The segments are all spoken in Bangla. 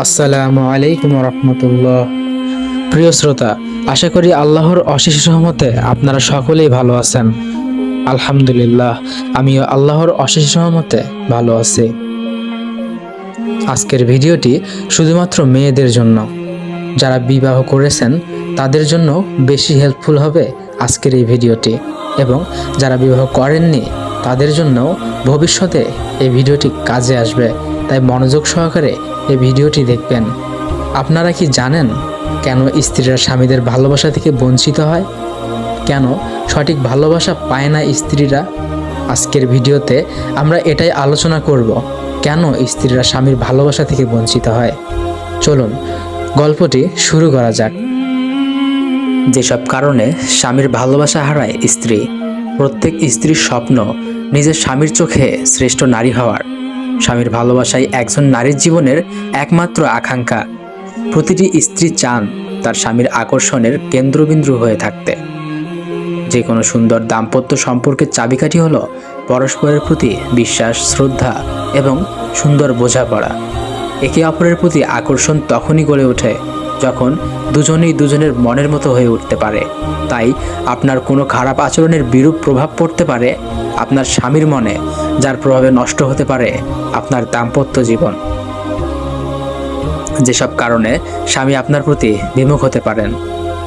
আসসালামু আলাইকুম রহমতুল্লাহ। প্রিয় শ্রোতা, আশা করি আল্লাহর অশেষ সহমতে আপনারা সকলেই ভালো আছেন। আলহামদুলিল্লাহ, আমিও আল্লাহর অশেষ সহমতে ভালো আছি। আজকের ভিডিওটি শুধুমাত্র মেয়েদের জন্য। যারা বিবাহ করেছেন, তাদের জন্য বেশি হেল্পফুল হবে আজকের এই ভিডিওটি। এবং যারা বিবাহ করেননি, তাদের জন্য ভবিষ্যতে এই ভিডিওটি কাজে আসবে। তাই মনোযোগ সহকারে এই ভিডিওটি দেখবেন। আপনারা কি জানেন কেন স্ত্রীরা স্বামীদের ভালোবাসা থেকে বঞ্চিত হয়? কেন সঠিক ভালোবাসা পায় না স্ত্রীরা? আজকের ভিডিওতে আমরা এটাই আলোচনা করব, কেন স্ত্রীরা স্বামীর ভালোবাসা থেকে বঞ্চিত হয়? চলুন, গল্পটি শুরু করা যাক। যেসব কারণে স্বামীর ভালোবাসা হারায় স্ত্রী, প্রত্যেক স্ত্রীর স্বপ্ন নিজের স্বামীর চোখে শ্রেষ্ঠ নারী হওয়ার। স্বামীর ভালোবাসাই একজন নারীর জীবনের একমাত্র আকাঙ্ক্ষা। প্রতিটি স্ত্রী চান তার স্বামীর আকর্ষণের কেন্দ্রবিন্দু হয়ে থাকতে। যে কোনো সুন্দর দাম্পত্য সম্পর্কের চাবিকাঠি হলো পরস্পরের প্রতি বিশ্বাস, শ্রদ্ধা এবং সুন্দর বোঝাপড়া। একে অপরের প্রতি আকর্ষণ তখনই গড়ে ওঠে যখন দুজনেই দুজনের মনের মতো হয়ে উঠতে পারে। তাই আপনার কোনো খারাপ আচরণের বিরূপ প্রভাব পড়তে পারে আপনার স্বামীর মনে যার প্রভাবে নষ্ট হতে পারে আপনার দাম্পত্য জীবন। যেসব কারণে স্বামী আপনার প্রতি বিমুখ হতে পারেন।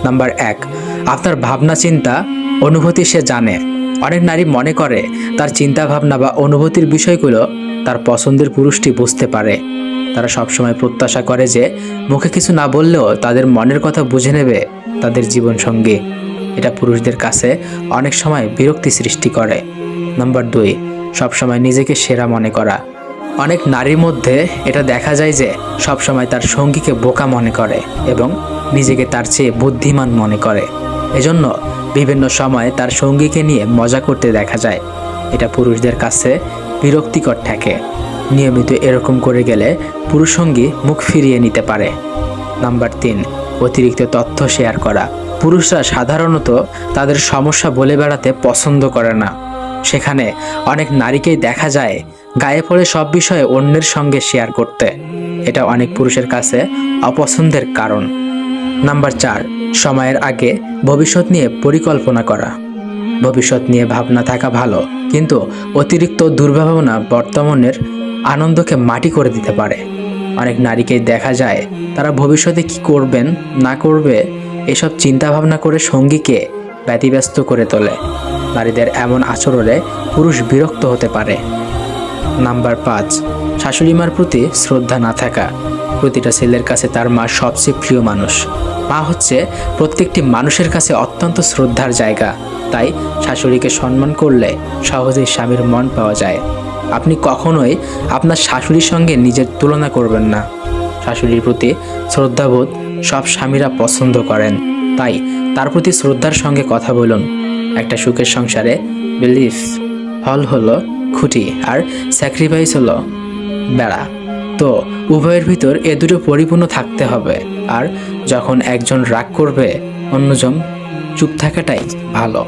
নাম্বার এক, আপনার ভাবনা, চিন্তা, অনুভূতি সে জানে। অনেক নারী মনে করে তার চিন্তা ভাবনা বা অনুভূতির বিষয়গুলো তার পছন্দের পুরুষটি বুঝতে পারে। তারা সবসময় প্রত্যাশা করে যে মুখে কিছু না বললেও তাদের মনের কথা বুঝে নেবে তাদের জীবনসঙ্গী এটা পুরুষদের কাছে অনেক সময় বিরক্তি সৃষ্টি করে। নাম্বার দুই সবসময় নিজেকে সেরা মনে করা। অনেক নারীর মধ্যে এটা দেখা যায় যে সবসময় তার সঙ্গীকে বোকা মনে করে এবং নিজেকে তার চেয়ে বুদ্ধিমান মনে করে। এজন্য বিভিন্ন সময় তার সঙ্গীকে নিয়ে মজা করতে দেখা যায়। এটা পুরুষদের কাছে বিরক্তিকর ঠেকে। নিয়মিত এরকম করে গেলে পুরুষ সঙ্গী মুখ ফিরিয়ে নিতে পারে। নাম্বার তিন, অতিরিক্ত তথ্য শেয়ার করা। পুরুষরা সাধারণত তাদের সমস্যা বলে বেড়াতে পছন্দ করে না। সেখানে অনেক নারীকেই দেখা যায়, গায়ে পড়ে সব বিষয়ে অন্যের সঙ্গে শেয়ার করতে। এটা অনেক পুরুষের কাছে অপছন্দের কারণ। নাম্বার চার, সময়ের আগে ভবিষ্যৎ নিয়ে পরিকল্পনা করা। ভবিষ্যৎ নিয়ে ভাবনা থাকা ভালো, কিন্তু অতিরিক্ত দুর্ভাবনা বর্তমানের আনন্দকে মাটি করে দিতে পারে। অনেক নারীকেই দেখা যায়, তারা ভবিষ্যতে কি করবেন, না করবে, এসব চিন্তাভাবনা করে সঙ্গীকে ব্যতিব্যস্ত করে তোলে। নারীদের এমন আচরণে পুরুষ বিরক্ত হতে পারে। নাম্বার পাঁচ, শাশুড়িমার প্রতি শ্রদ্ধা না থাকা। প্রতিটা ছেলের কাছে তার মা সবচেয়ে প্রিয় মানুষ। মা হচ্ছে প্রত্যেকটি মানুষের কাছে অত্যন্ত শ্রদ্ধার জায়গা। তাই শাশুড়িকে সম্মান করলে সহজেই স্বামীর মন পাওয়া যায়। আপনি কখনোই আপনার শাশুড়ির সঙ্গে নিজের তুলনা করবেন না। শাশুড়ির প্রতি শ্রদ্ধাবোধ সব স্বামীরা পছন্দ করেন। তাই তার প্রতি শ্রদ্ধার সঙ্গে কথা বলুন। একটা সুখের সংসারে বিলিফ হল হলো খুঁটি আর স্যাক্রিফাইস হলো বেড়া। তো উভয়ের ভিতর এ দুটো পরিপূর্ণ থাকতে হবে। আর যখন একজন রাগ করবে, অন্যজন চুপ থাকাটাই ভালো।